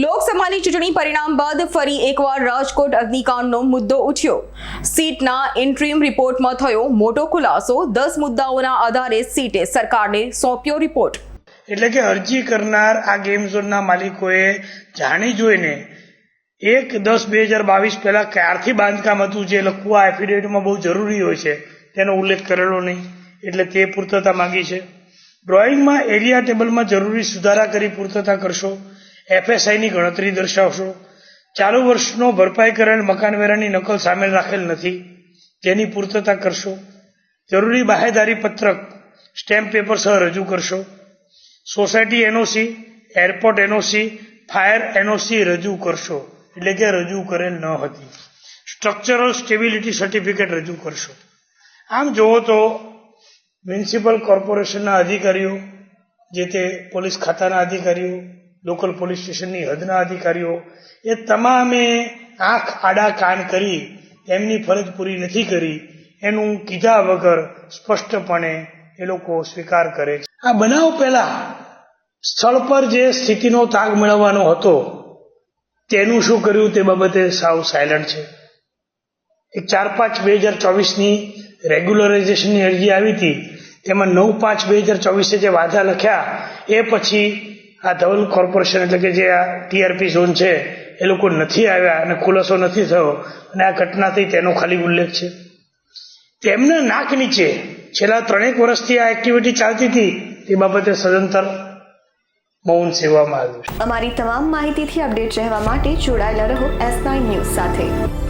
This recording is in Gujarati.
લોકસભાની ચૂંટણી પરિણામ બાદ ફરી એકવાર રાજકોટ અગ્નિકાંડનો મુદ્દો ઉઠ્યો. સીટના ઇન્ટ્રીમ રિપોર્ટમાં થયો મોટો ખુલાસો. દસ મુદ્દાઓના આધારે સીટે સરકારને સોંપ્યો રિપોર્ટ એટલે કે અરજી કરનાર આ ગેમ ઝોનના માલિકોએ જાણી જોઈને એક દસ બે હજાર બાવીસ પહેલા ક્યારથી બાંધકામ હતું જે લખવું આ એફિડેવિટમાં બહુ જરૂરી હોય છે, તેનો ઉલ્લેખ કરેલો નહીં. એટલે તે પૂર્તતા માંગી છે. ડ્રોઈંગમાં એરિયા ટેબલમાં જરૂરી સુધારા કરી પૂર્તતા કરશો. એફએસઆઈની ગણતરી દર્શાવશો. ચાલુ વર્ષનો ભરપાઈ કરેલ મકાનવેરાની નકલ સામેલ રાખેલ નથી. તેની પૂર્તતા કરશો. જરૂરી બાહેદારી પત્રક, સ્ટેમ્પ પેપર સહ રજૂ કરશો. Society NOC, airport NOC, fire NOC રજૂ કરશો. એટલે કે રજૂ કરેલ ન હતી. સ્ટ્રક્ચરલ સ્ટેબિલિટી સર્ટિફિકેટ રજૂ કરશો. આમ જુઓ તો મ્યુનિસિપલ કોર્પોરેશનના અધિકારીઓ, જે તે પોલીસ ખાતાના અધિકારીઓ લોકલ પોલીસ સ્ટેશનની હદના અધિકારીઓ, એ તમામે આંખ આડા કાન કરી, એમની ફરજ પૂરી નથી કરી, એનું કીધા વગર સ્પષ્ટપણે એ લોકો સ્વીકાર કરે છે. આ બનાવ પહેલા સ્થળ પર જે સ્થિતિનો તાગ મેળવવાનો હતો, તેનું શું કર્યું તે બાબતે સાવ સાયલન્ટ છે. એક ચાર પાંચ બે હજાર ચોવીસની રેગ્યુલરાઇઝેશનની અરજી આવી હતી, તેમાં નવ પાંચ બે હજાર ચોવીસે જે વાધા લખ્યા, એ પછી આ ધવલ કોર્પોરેશન એટલે કે જે આ ટીઆરપી ઝોન છે, એ લોકો નથી આવ્યા અને ખુલાસો નથી થયો. અને આ ઘટના થઈ તેનો ખાલી ઉલ્લેખ છે. તેમના નાક નીચે છેલ્લા ત્રણેક વર્ષથી આ એક્ટિવિટી ચાલતી હતી, તે બાબતે સદંતર મૌન સેવામાં આવ્યું અમારી તમામ માહિતીથી અપડેટ રહેવા માટે જોડાયેલા રહો એસ નાઇન ન્યૂઝ સાથે.